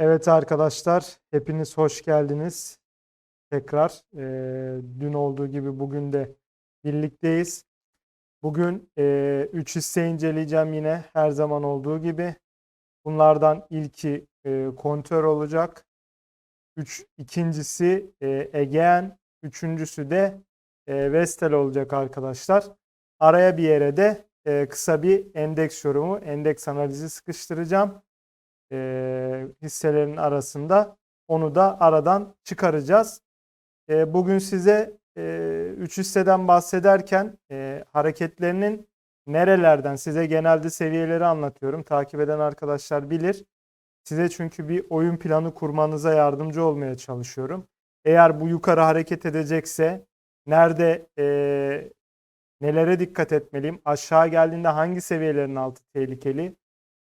Evet arkadaşlar, hepiniz hoş geldiniz. Tekrar eee, dün olduğu gibi bugün de birlikteyiz. Bugün 3 hisse inceleyeceğim yine her zaman olduğu gibi. Bunlardan ilki eee kontör olacak. Üç, ikincisi eee, Egean, üçüncüsü de eee, Vestel olacak arkadaşlar. Araya bir yere de eee, kısa bir endeks yorumu, endeks analizi sıkıştıracağım e, hisselerin arasında. Onu da aradan çıkaracağız. E, bugün size 3 hisseden bahsederken e, hareketlerinin nerelerden size genelde seviyeleri anlatıyorum. Takip eden arkadaşlar bilir. Size çünkü bir oyun planı kurmanıza yardımcı olmaya çalışıyorum. Eğer bu yukarı hareket edecekse nerede e, nelere dikkat etmeliyim? Aşağı geldiğinde hangi seviyelerin altı tehlikeli?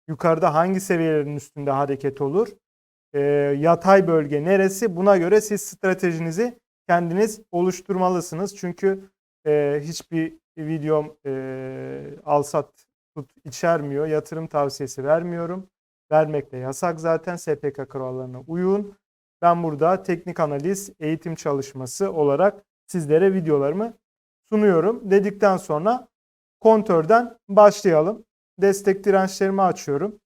Yukarıda hangi seviyelerin üstünde hareket olur? Ee, yatay bölge neresi? Buna göre siz stratejinizi kendiniz oluşturmalısınız. Çünkü e, hiçbir videom e, alsat tut içermiyor. Yatırım tavsiyesi vermiyorum. Vermek de yasak zaten. SPK kurallarına uyun. Ben burada teknik analiz, eğitim çalışması olarak sizlere videolarımı sunuyorum. Dedikten sonra kontörden başlayalım destek dirençlerimi açıyorum.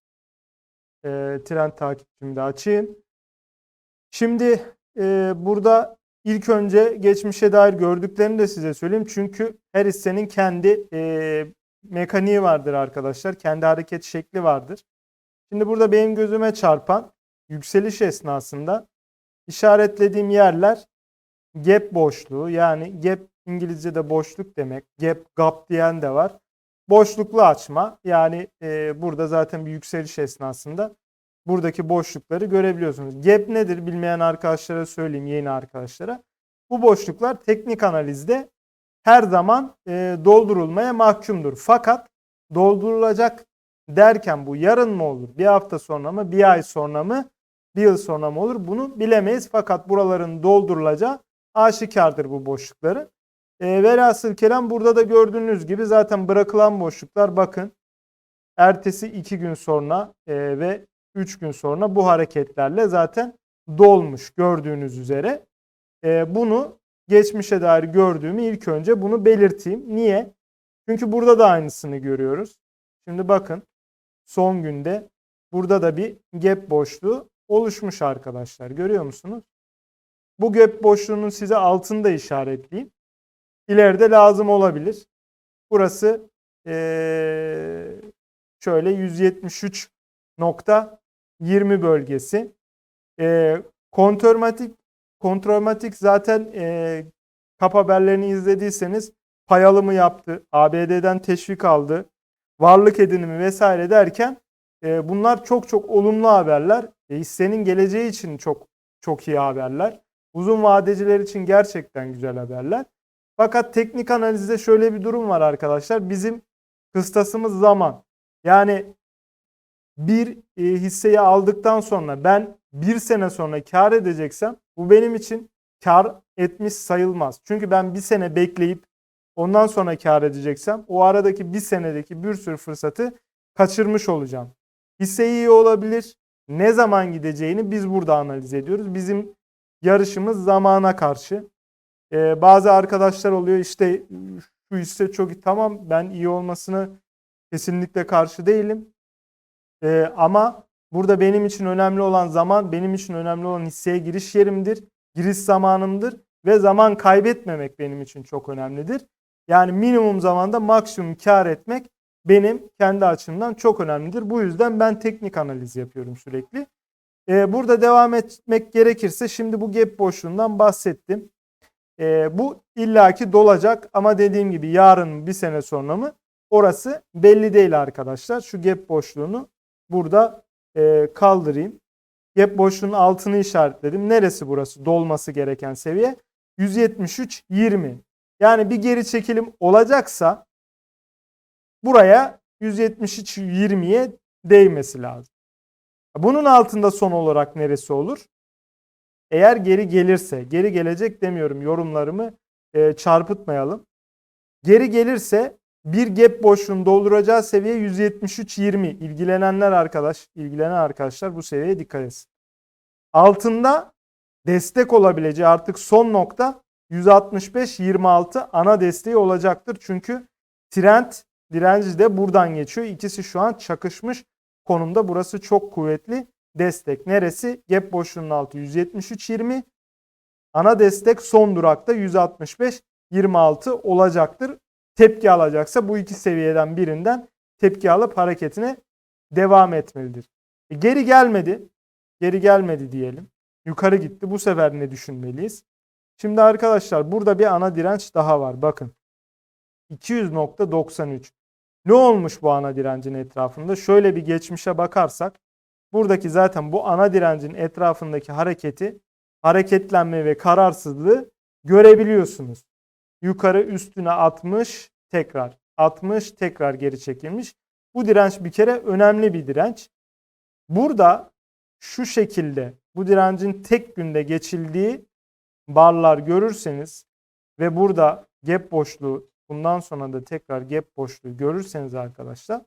E, trend takipçimi de açayım. Şimdi e, burada ilk önce geçmişe dair gördüklerini de size söyleyeyim. Çünkü her hissenin kendi e, mekaniği vardır arkadaşlar. Kendi hareket şekli vardır. Şimdi burada benim gözüme çarpan yükseliş esnasında işaretlediğim yerler gap boşluğu yani gap İngilizce'de boşluk demek. Gap, gap diyen de var boşluklu açma yani e, burada zaten bir yükseliş esnasında buradaki boşlukları görebiliyorsunuz. Gap nedir bilmeyen arkadaşlara söyleyeyim yeni arkadaşlara. Bu boşluklar teknik analizde her zaman e, doldurulmaya mahkumdur. Fakat doldurulacak derken bu yarın mı olur, bir hafta sonra mı, bir ay sonra mı, bir yıl sonra mı olur bunu bilemeyiz. Fakat buraların doldurulacağı aşikardır bu boşlukları. E, velhasıl kelam burada da gördüğünüz gibi zaten bırakılan boşluklar bakın ertesi 2 gün sonra e, ve 3 gün sonra bu hareketlerle zaten dolmuş gördüğünüz üzere. E, bunu geçmişe dair gördüğümü ilk önce bunu belirteyim. Niye? Çünkü burada da aynısını görüyoruz. Şimdi bakın son günde burada da bir gap boşluğu oluşmuş arkadaşlar. Görüyor musunuz? Bu gap boşluğunun size altında işaretleyeyim ileride lazım olabilir. Burası şöyle 173.20 bölgesi. E, kontrolmatik zaten e, kap haberlerini izlediyseniz pay alımı yaptı. ABD'den teşvik aldı. Varlık edinimi vesaire derken bunlar çok çok olumlu haberler. E, hissenin geleceği için çok çok iyi haberler. Uzun vadeciler için gerçekten güzel haberler. Fakat teknik analizde şöyle bir durum var arkadaşlar. Bizim kıstasımız zaman. Yani bir e, hisseyi aldıktan sonra ben bir sene sonra kar edeceksem bu benim için kar etmiş sayılmaz. Çünkü ben bir sene bekleyip ondan sonra kar edeceksem o aradaki bir senedeki bir sürü fırsatı kaçırmış olacağım. Hisse iyi olabilir. Ne zaman gideceğini biz burada analiz ediyoruz. Bizim yarışımız zamana karşı. Ee, bazı arkadaşlar oluyor işte şu hisse çok iyi. Tamam ben iyi olmasını kesinlikle karşı değilim. Ee, ama burada benim için önemli olan zaman benim için önemli olan hisseye giriş yerimdir. Giriş zamanımdır ve zaman kaybetmemek benim için çok önemlidir. Yani minimum zamanda maksimum kar etmek benim kendi açımdan çok önemlidir. Bu yüzden ben teknik analiz yapıyorum sürekli. Ee, burada devam etmek gerekirse şimdi bu gap boşluğundan bahsettim. E, bu illaki dolacak ama dediğim gibi yarın bir sene sonra mı orası belli değil arkadaşlar. Şu gap boşluğunu burada e, kaldırayım. Gap boşluğunun altını işaretledim. Neresi burası dolması gereken seviye? 173.20. Yani bir geri çekilim olacaksa buraya 173.20'ye değmesi lazım. Bunun altında son olarak neresi olur? Eğer geri gelirse, geri gelecek demiyorum yorumlarımı e, çarpıtmayalım. Geri gelirse bir gap boşluğunu dolduracağı seviye 173.20. İlgilenenler arkadaş, ilgilenen arkadaşlar bu seviyeye dikkat etsin. Altında destek olabileceği artık son nokta 165-26 ana desteği olacaktır. Çünkü trend direnci de buradan geçiyor. İkisi şu an çakışmış konumda. Burası çok kuvvetli destek. Neresi? Gap boşluğunun altı 173-20. Ana destek son durakta 165-26 olacaktır. Tepki alacaksa bu iki seviyeden birinden tepki alıp hareketine devam etmelidir. E, geri gelmedi. Geri gelmedi diyelim. Yukarı gitti. Bu sefer ne düşünmeliyiz? Şimdi arkadaşlar burada bir ana direnç daha var. Bakın. 200.93. Ne olmuş bu ana direncin etrafında? Şöyle bir geçmişe bakarsak buradaki zaten bu ana direncin etrafındaki hareketi, hareketlenme ve kararsızlığı görebiliyorsunuz. Yukarı üstüne atmış, tekrar atmış, tekrar geri çekilmiş. Bu direnç bir kere önemli bir direnç. Burada şu şekilde bu direncin tek günde geçildiği barlar görürseniz ve burada gap boşluğu bundan sonra da tekrar gap boşluğu görürseniz arkadaşlar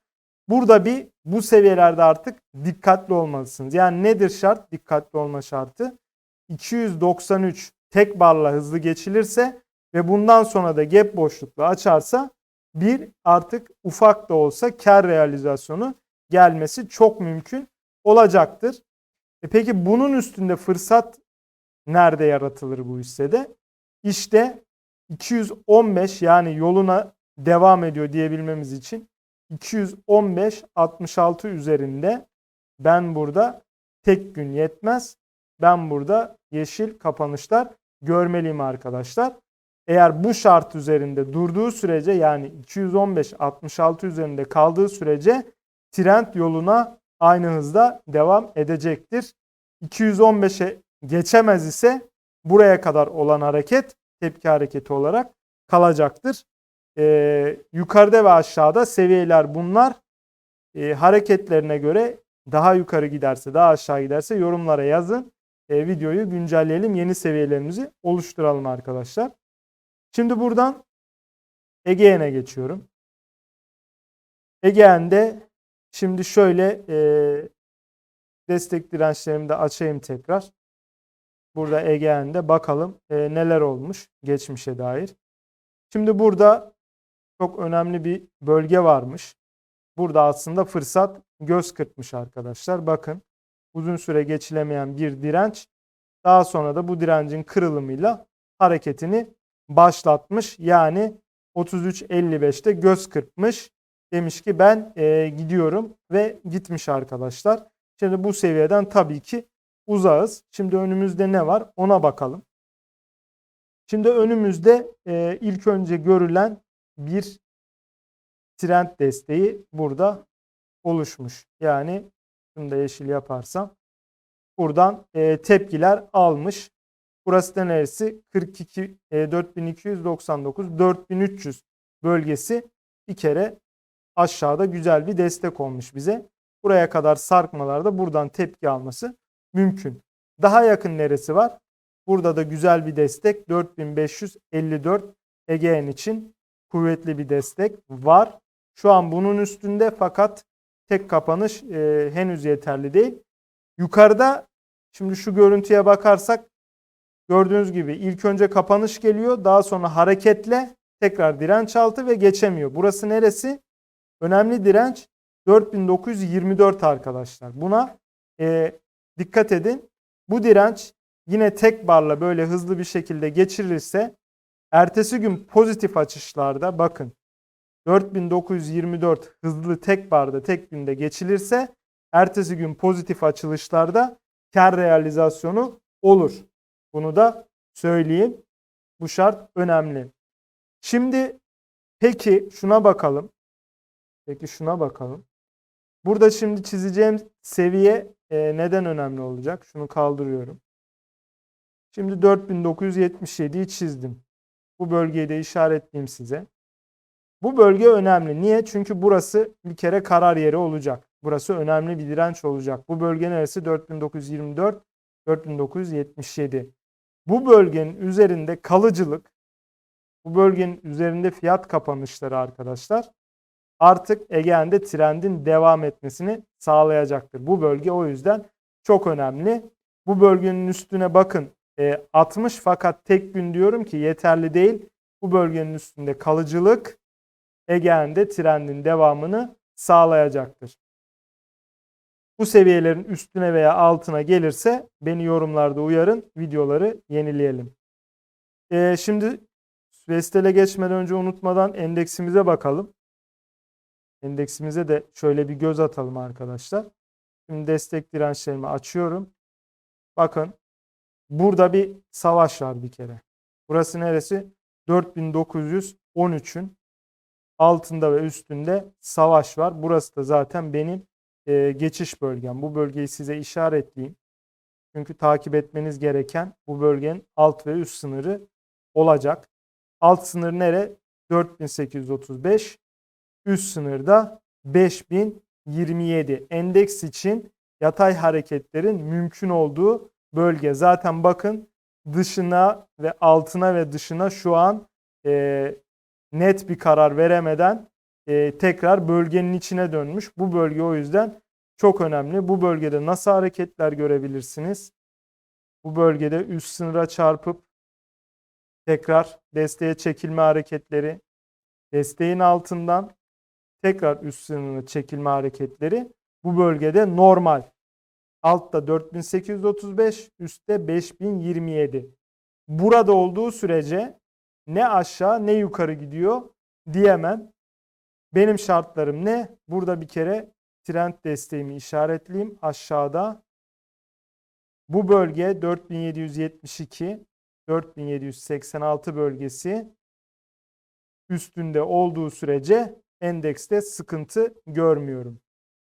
burada bir bu seviyelerde artık dikkatli olmalısınız. Yani nedir şart? Dikkatli olma şartı. 293 tek barla hızlı geçilirse ve bundan sonra da gap boşluklu açarsa bir artık ufak da olsa kar realizasyonu gelmesi çok mümkün olacaktır. E peki bunun üstünde fırsat nerede yaratılır bu hissede? İşte 215 yani yoluna devam ediyor diyebilmemiz için 215 66 üzerinde ben burada tek gün yetmez. Ben burada yeşil kapanışlar görmeliyim arkadaşlar. Eğer bu şart üzerinde durduğu sürece yani 215 66 üzerinde kaldığı sürece trend yoluna aynı hızda devam edecektir. 215'e geçemez ise buraya kadar olan hareket tepki hareketi olarak kalacaktır. Ee, yukarıda ve aşağıda seviyeler bunlar. Ee, hareketlerine göre daha yukarı giderse daha aşağı giderse yorumlara yazın. Ee, videoyu güncelleyelim. Yeni seviyelerimizi oluşturalım arkadaşlar. Şimdi buradan Ege'ne geçiyorum. Ege'nde şimdi şöyle e, destek dirençlerimi de açayım tekrar. Burada Ege'nde bakalım e, neler olmuş geçmişe dair. Şimdi burada çok önemli bir bölge varmış. Burada aslında fırsat göz kırpmış arkadaşlar. Bakın uzun süre geçilemeyen bir direnç. Daha sonra da bu direncin kırılımıyla hareketini başlatmış. Yani 33.55'te göz kırpmış. Demiş ki ben e, gidiyorum ve gitmiş arkadaşlar. Şimdi bu seviyeden tabii ki uzağız. Şimdi önümüzde ne var ona bakalım. Şimdi önümüzde e, ilk önce görülen bir trend desteği burada oluşmuş. Yani şunu da yeşil yaparsam buradan e, tepkiler almış. Burası da neresi? 42 e, 4299 4300 bölgesi bir kere aşağıda güzel bir destek olmuş bize. Buraya kadar sarkmalarda buradan tepki alması mümkün. Daha yakın neresi var? Burada da güzel bir destek 4554 Ege'nin için kuvvetli bir destek var. Şu an bunun üstünde fakat tek kapanış e, henüz yeterli değil. Yukarıda şimdi şu görüntüye bakarsak gördüğünüz gibi ilk önce kapanış geliyor. Daha sonra hareketle tekrar direnç altı ve geçemiyor. Burası neresi? Önemli direnç 4924 arkadaşlar. Buna e, dikkat edin. Bu direnç yine tek barla böyle hızlı bir şekilde geçirilirse ertesi gün pozitif açışlarda bakın 4924 hızlı tek barda tek günde geçilirse ertesi gün pozitif açılışlarda kar realizasyonu olur. Bunu da söyleyeyim. Bu şart önemli. Şimdi peki şuna bakalım. Peki şuna bakalım. Burada şimdi çizeceğim seviye e, neden önemli olacak? Şunu kaldırıyorum. Şimdi 4977'yi çizdim. Bu bölgeyi de işaretleyeyim size. Bu bölge önemli. Niye? Çünkü burası bir kere karar yeri olacak. Burası önemli bir direnç olacak. Bu bölge neresi? 4924, 4977. Bu bölgenin üzerinde kalıcılık, bu bölgenin üzerinde fiyat kapanışları arkadaşlar artık Ege'nde trendin devam etmesini sağlayacaktır. Bu bölge o yüzden çok önemli. Bu bölgenin üstüne bakın e, 60 fakat tek gün diyorum ki yeterli değil. Bu bölgenin üstünde kalıcılık Ege'nde trendin devamını sağlayacaktır. Bu seviyelerin üstüne veya altına gelirse beni yorumlarda uyarın. Videoları yenileyelim. Ee, şimdi Vestel'e geçmeden önce unutmadan endeksimize bakalım. Endeksimize de şöyle bir göz atalım arkadaşlar. Şimdi destek dirençlerimi açıyorum. Bakın burada bir savaş var bir kere. Burası neresi? 4913'ün altında ve üstünde savaş var. Burası da zaten benim e, geçiş bölgem. Bu bölgeyi size işaretleyeyim. Çünkü takip etmeniz gereken bu bölgenin alt ve üst sınırı olacak. Alt sınır nere? 4835. Üst sınırda 5027. Endeks için yatay hareketlerin mümkün olduğu bölge. Zaten bakın dışına ve altına ve dışına şu an e, net bir karar veremeden e, tekrar bölgenin içine dönmüş. Bu bölge o yüzden çok önemli. Bu bölgede nasıl hareketler görebilirsiniz? Bu bölgede üst sınıra çarpıp tekrar desteğe çekilme hareketleri, desteğin altından tekrar üst sınırına çekilme hareketleri bu bölgede normal. Altta 4835, üstte 5027. Burada olduğu sürece ne aşağı ne yukarı gidiyor diyemem. Benim şartlarım ne? Burada bir kere trend desteğimi işaretleyeyim aşağıda. Bu bölge 4772 4786 bölgesi üstünde olduğu sürece endekste sıkıntı görmüyorum.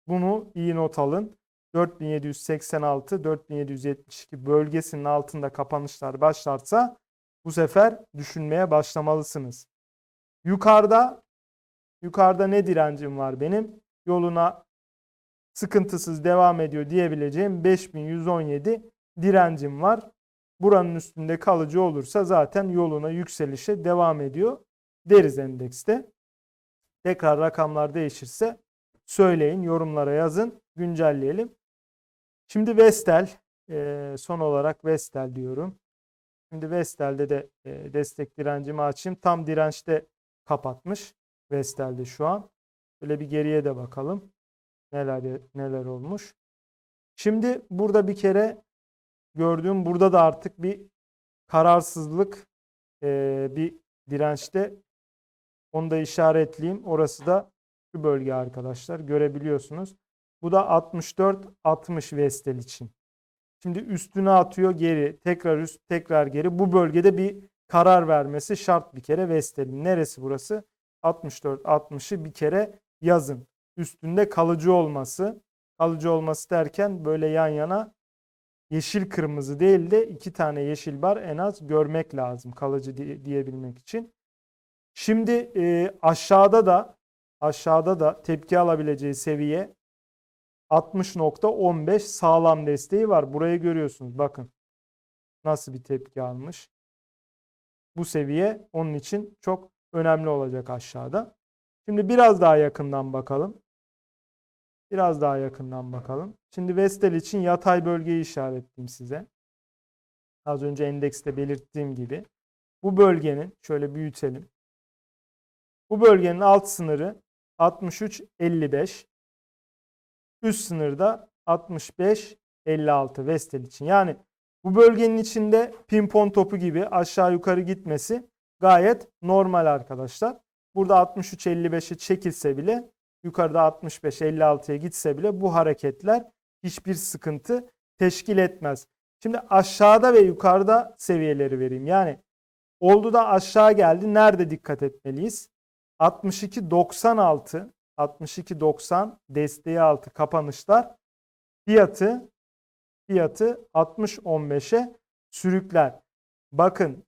Bunu iyi not alın. 4786 4772 bölgesinin altında kapanışlar başlarsa bu sefer düşünmeye başlamalısınız. Yukarıda yukarıda ne direncim var benim? Yoluna sıkıntısız devam ediyor diyebileceğim 5117 direncim var. Buranın üstünde kalıcı olursa zaten yoluna yükselişe devam ediyor deriz endekste. Tekrar rakamlar değişirse söyleyin, yorumlara yazın, güncelleyelim. Şimdi Vestel, son olarak Vestel diyorum. Şimdi Vestel'de de e, destek direncimi açayım. Tam dirençte kapatmış Vestel'de şu an. Böyle bir geriye de bakalım. Neler neler olmuş. Şimdi burada bir kere gördüğüm burada da artık bir kararsızlık e, bir dirençte onu da işaretleyeyim. Orası da şu bölge arkadaşlar görebiliyorsunuz. Bu da 64-60 Vestel için. Şimdi üstüne atıyor geri, tekrar üst, tekrar geri. Bu bölgede bir karar vermesi şart bir kere Vestel'in. Neresi burası? 64-60'ı bir kere yazın. Üstünde kalıcı olması. Kalıcı olması derken böyle yan yana yeşil kırmızı değil de iki tane yeşil bar en az görmek lazım kalıcı diyebilmek için. Şimdi e, aşağıda da aşağıda da tepki alabileceği seviye 60.15 sağlam desteği var. Burayı görüyorsunuz. Bakın nasıl bir tepki almış. Bu seviye onun için çok önemli olacak aşağıda. Şimdi biraz daha yakından bakalım. Biraz daha yakından bakalım. Şimdi Vestel için yatay bölgeyi işaretleyeyim size. Az önce endekste belirttiğim gibi. Bu bölgenin şöyle büyütelim. Bu bölgenin alt sınırı 63.55. Üst sınırda 65-56 Vestel için. Yani bu bölgenin içinde pimpon topu gibi aşağı yukarı gitmesi gayet normal arkadaşlar. Burada 63-55'e çekilse bile yukarıda 65-56'ya gitse bile bu hareketler hiçbir sıkıntı teşkil etmez. Şimdi aşağıda ve yukarıda seviyeleri vereyim. Yani oldu da aşağı geldi. Nerede dikkat etmeliyiz? 62-96 62.90 desteği altı kapanışlar fiyatı fiyatı 60.15'e sürükler. Bakın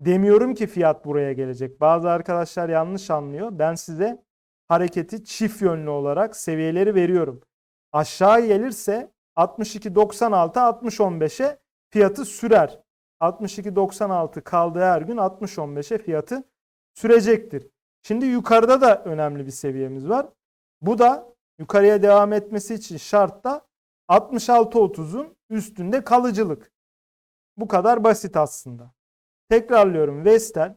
demiyorum ki fiyat buraya gelecek. Bazı arkadaşlar yanlış anlıyor. Ben size hareketi çift yönlü olarak seviyeleri veriyorum. Aşağı gelirse 62.96 60.15'e fiyatı sürer. 62.96 kaldığı her gün 60.15'e fiyatı sürecektir. Şimdi yukarıda da önemli bir seviyemiz var. Bu da yukarıya devam etmesi için şart da 66-30'un üstünde kalıcılık. Bu kadar basit aslında. Tekrarlıyorum Vestel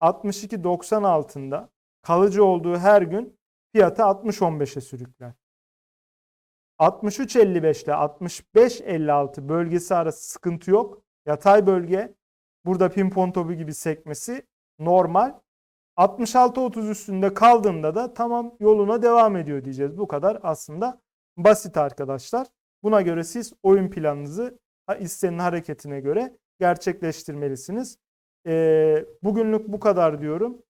62.90 altında kalıcı olduğu her gün fiyatı 60.15'e sürükler. 63.55 ile 65.56 bölgesi arası sıkıntı yok. Yatay bölge burada pimpon topu gibi sekmesi normal. 66-30 üstünde kaldığında da tamam yoluna devam ediyor diyeceğiz. Bu kadar aslında basit arkadaşlar. Buna göre siz oyun planınızı istenin hareketine göre gerçekleştirmelisiniz. Ee, bugünlük bu kadar diyorum.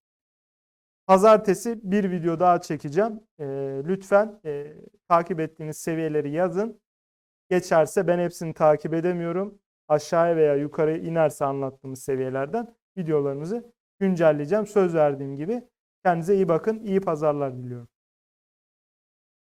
Pazartesi bir video daha çekeceğim. Ee, lütfen e, takip ettiğiniz seviyeleri yazın. Geçerse ben hepsini takip edemiyorum. Aşağıya veya yukarıya inerse anlattığımız seviyelerden videolarımızı güncelleyeceğim. Söz verdiğim gibi. Kendinize iyi bakın. İyi pazarlar diliyorum.